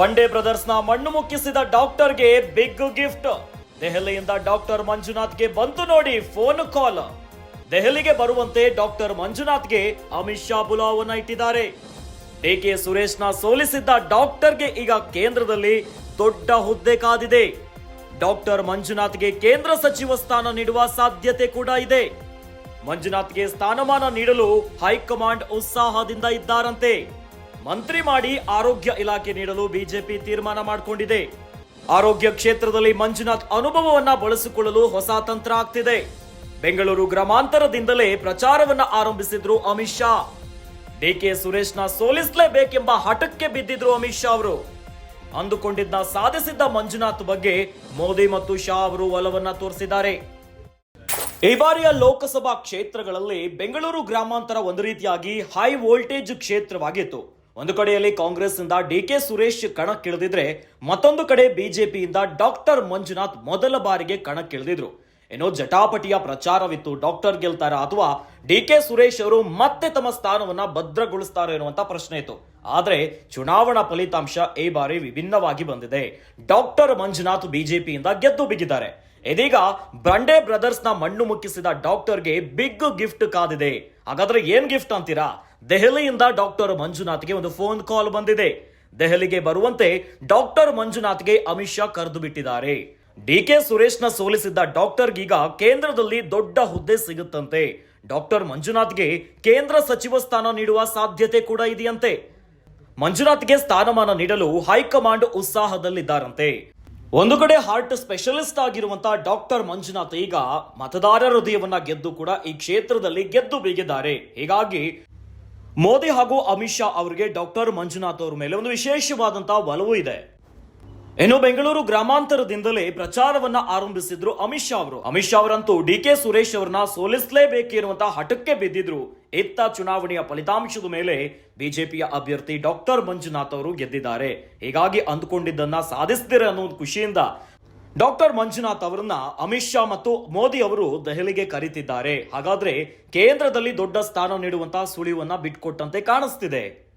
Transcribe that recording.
ಬಂಡೆ ಬ್ರದರ್ಸ್ನ ಮಣ್ಣು ಮುಕ್ಕಿಸಿದ ಡಾಕ್ಟರ್ಗೆ ಬಿಗ್ ಗಿಫ್ಟ್ ದೆಹಲಿಯಿಂದ ಡಾಕ್ಟರ್ ಮಂಜುನಾಥ್ಗೆ ಬಂತು ನೋಡಿ ಫೋನ್ ಕಾಲ್ ದೆಹಲಿಗೆ ಬರುವಂತೆ ಡಾಕ್ಟರ್ ಮಂಜುನಾಥ್ಗೆ ಅಮಿತ್ ಶಾ ಬುಲಾವನ್ನ ಇಟ್ಟಿದ್ದಾರೆ. ಡಿಕೆ ಸುರೇಶ್ನ ಸೋಲಿಸಿದ್ದ ಡಾಕ್ಟರ್ಗೆ ಈಗ ಕೇಂದ್ರದಲ್ಲಿ ದೊಡ್ಡ ಹುದ್ದೆ ಕಾದಿದೆ. ಡಾಕ್ಟರ್ ಮಂಜುನಾಥ್ಗೆ ಕೇಂದ್ರ ಸಚಿವ ಸ್ಥಾನ ನೀಡುವ ಸಾಧ್ಯತೆ ಕೂಡ ಇದೆ. ಮಂಜುನಾಥ್ಗೆ ಸ್ಥಾನಮಾನ ನೀಡಲು ಹೈಕಮಾಂಡ್ ಉತ್ಸಾಹದಿಂದ ಇದ್ದಾರಂತೆ. ಮಂತ್ರಿ ಮಾಡಿ ಆರೋಗ್ಯ ಇಲಾಖೆ ನೀಡಲು ಬಿಜೆಪಿ ತೀರ್ಮಾನ ಮಾಡಿಕೊಂಡಿದೆ. ಆರೋಗ್ಯ ಕ್ಷೇತ್ರದಲ್ಲಿ ಮಂಜುನಾಥ್ ಅನುಭವವನ್ನ ಬಳಸಿಕೊಳ್ಳಲು ಹೊಸ ತಂತ್ರ ಆಗ್ತಿದೆ. ಬೆಂಗಳೂರು ಗ್ರಾಮಾಂತರದಿಂದಲೇ ಪ್ರಚಾರವನ್ನ ಆರಂಭಿಸಿದ್ರು ಅಮಿತ್ ಶಾ. ಡಿಕೆ ಸುರೇಶ್ನ ಸೋಲಿಸಲೇಬೇಕೆಂಬ ಹಠಕ್ಕೆ ಬಿದ್ದಿದ್ರು ಅಮಿತ್ ಶಾ ಅವರು. ಅಂದುಕೊಂಡಿದ್ದ ಸಾಧಿಸಿದ್ದ ಮಂಜುನಾಥ್ ಬಗ್ಗೆ ಮೋದಿ ಮತ್ತು ಶಾ ಅವರು ಒಲವನ್ನ ತೋರಿಸಿದ್ದಾರೆ. ಈ ಬಾರಿಯ ಲೋಕಸಭಾ ಕ್ಷೇತ್ರಗಳಲ್ಲಿ ಬೆಂಗಳೂರು ಗ್ರಾಮಾಂತರ ಒಂದು ರೀತಿಯಾಗಿ ಹೈ ವೋಲ್ಟೇಜ್ ಕ್ಷೇತ್ರವಾಗಿತ್ತು. ಒಂದು ಕಡೆಯಲ್ಲಿ ಕಾಂಗ್ರೆಸ್ ಇಂದ ಡಿ ಕೆ ಸುರೇಶ್ ಕಣಕ್ಕಿಳಿದಿದ್ರೆ ಮತ್ತೊಂದು ಕಡೆ ಬಿಜೆಪಿಯಿಂದ ಡಾಕ್ಟರ್ ಮಂಜುನಾಥ್ ಮೊದಲ ಬಾರಿಗೆ ಕಣಕ್ಕಿಳಿದಿದ್ರು ಏನೋ ಜಟಾಪಟಿಯ ಪ್ರಚಾರವಿತ್ತು ಡಾಕ್ಟರ್ ಗೆಲ್ತಾರ ಅಥವಾ ಡಿ ಕೆ ಸುರೇಶ್ ಅವರು ಮತ್ತೆ ತಮ್ಮ ಸ್ಥಾನವನ್ನ ಭದ್ರಗೊಳಿಸ್ತಾರೋ ಎನ್ನುವಂತ ಪ್ರಶ್ನೆ ಇತ್ತು. ಆದ್ರೆ ಚುನಾವಣಾ ಫಲಿತಾಂಶ ಈ ಬಾರಿ ವಿಭಿನ್ನವಾಗಿ ಬಂದಿದೆ. ಡಾಕ್ಟರ್ ಮಂಜುನಾಥ್ ಬಿಜೆಪಿಯಿಂದ ಗೆದ್ದು ಬಿಗಿದ್ದಾರೆ ಇದೀಗ ಬ್ರಂಡೆ ಬ್ರದರ್ಸ್ನ ಮಣ್ಣು ಮುಕ್ಕಿಸಿದ ಡಾಕ್ಟರ್ಗೆ ಬಿಗ್ ಗಿಫ್ಟ್ ಕಾದಿದೆ. ಹಾಗಾದ್ರೆ ಏನ್ ಗಿಫ್ಟ್ ಅಂತೀರಾ? ದೆಹಲಿಯಿಂದ ಡಾಕ್ಟರ್ ಮಂಜುನಾಥ್ಗೆ ಒಂದು ಫೋನ್ ಕಾಲ್ ಬಂದಿದೆ. ದೆಹಲಿಗೆ ಬರುವಂತೆ ಡಾಕ್ಟರ್ ಮಂಜುನಾಥ್ಗೆ ಅಮಿತ್ ಶಾ ಕರೆದು ಬಿಟ್ಟಿದ್ದಾರೆ. ಡಿ ಕೆ ಸುರೇಶ್ನ ಸೋಲಿಸಿದ್ದ ಡಾಕ್ಟರ್ಗೀಗ ಕೇಂದ್ರದಲ್ಲಿ ದೊಡ್ಡ ಹುದ್ದೆ ಸಿಗುತ್ತಂತೆ. ಡಾಕ್ಟರ್ ಮಂಜುನಾಥ್ಗೆ ಕೇಂದ್ರ ಸಚಿವ ಸ್ಥಾನ ನೀಡುವ ಸಾಧ್ಯತೆ ಕೂಡ ಇದೆಯಂತೆ. ಮಂಜುನಾಥ್ಗೆ ಸ್ಥಾನಮಾನ ನೀಡಲು ಹೈಕಮಾಂಡ್ ಉತ್ಸಾಹದಲ್ಲಿದ್ದಾರಂತೆ. ಒಂದು ಕಡೆ ಹಾರ್ಟ್ ಸ್ಪೆಷಲಿಸ್ಟ್ ಆಗಿರುವಂತಹ ಡಾಕ್ಟರ್ ಮಂಜುನಾಥ್ ಈಗ ಮತದಾರರ ಹೃದಯವನ್ನ ಗೆದ್ದು ಕೂಡ ಈ ಕ್ಷೇತ್ರದಲ್ಲಿ ಗೆದ್ದು ಬೀಗಿದ್ದಾರೆ. ಹೀಗಾಗಿ ಮೋದಿ ಹಾಗೂ ಅಮಿತ್ ಶಾ ಅವರಿಗೆ ಡಾಕ್ಟರ್ ಮಂಜುನಾಥ್ ಅವರ ಮೇಲೆ ಒಂದು ವಿಶೇಷವಾದಂತಹ ಒಲವು ಇದೆ. ಇನ್ನು ಬೆಂಗಳೂರು ಗ್ರಾಮಾಂತರದಿಂದಲೇ ಪ್ರಚಾರವನ್ನ ಆರಂಭಿಸಿದ್ರು ಅಮಿತ್ ಶಾ ಅವರು. ಅಮಿತ್ ಶಾ ಅವರಂತೂ ಡಿ ಕೆ ಸುರೇಶ್ ಅವರನ್ನ ಸೋಲಿಸಲೇಬೇಕಿರುವಂತಹ ಹಠಕ್ಕೆ ಬಿದ್ದಿದ್ರು. ಇತ್ತ ಚುನಾವಣೆಯ ಫಲಿತಾಂಶದ ಮೇಲೆ ಬಿಜೆಪಿಯ ಅಭ್ಯರ್ಥಿ ಡಾಕ್ಟರ್ ಮಂಜುನಾಥ್ ಅವರು ಗೆದ್ದಿದ್ದಾರೆ. ಹೀಗಾಗಿ ಅಂದುಕೊಂಡಿದ್ದನ್ನ ಸಾಧಿಸ್ತೀರ ಅನ್ನೋ ಖುಷಿಯಿಂದ ಡಾಕ್ಟರ್ ಮಂಜುನಾಥ್ ಅವರನ್ನ ಅಮಿತ್ ಶಾ ಮತ್ತು ಮೋದಿ ಅವರು ದೆಹಲಿಗೆ ಕರೀತಿದ್ದಾರೆ. ಹಾಗಾದ್ರೆ ಕೇಂದ್ರದಲ್ಲಿ ದೊಡ್ಡ ಸ್ಥಾನ ನೀಡುವಂತಹ ಸುಳಿವನ್ನ ಬಿಟ್ಕೊಟ್ಟಂತೆ ಕಾಣಿಸ್ತಿದೆ.